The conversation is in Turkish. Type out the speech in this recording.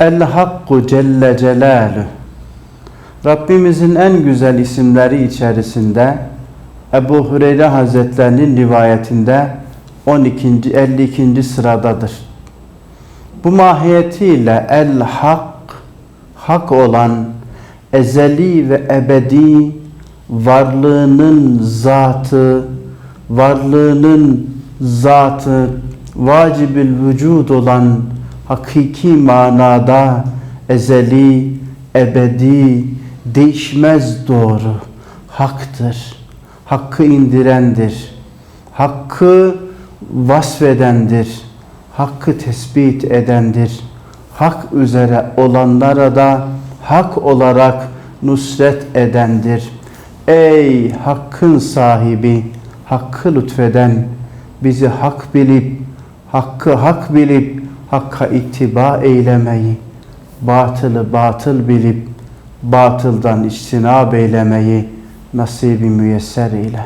El Hakku Celle Celaluhu Rabbimizin en güzel isimleri içerisinde Ebu Hureyre Hazretlerinin rivayetinde 12. 52. sıradadır. Bu mahiyetiyle El Hak hak olan ezeli ve ebedi varlığının zatı, varlığının zatı, vacibül vücud olan hakiki manada ezeli, ebedi, değişmez doğru haktır. Hakkı indirendir. Hakkı vasfedendir. Hakkı tespit edendir. Hak üzere olanlara da hak olarak nusret edendir. Ey hakkın sahibi, hakkı lütfeden, bizi hak bilip, hakkı hak bilip, hakka ittiba eylemeyi, batılı batıl bilip, batıldan içtinab eylemeyi nasibi müyesser eyle.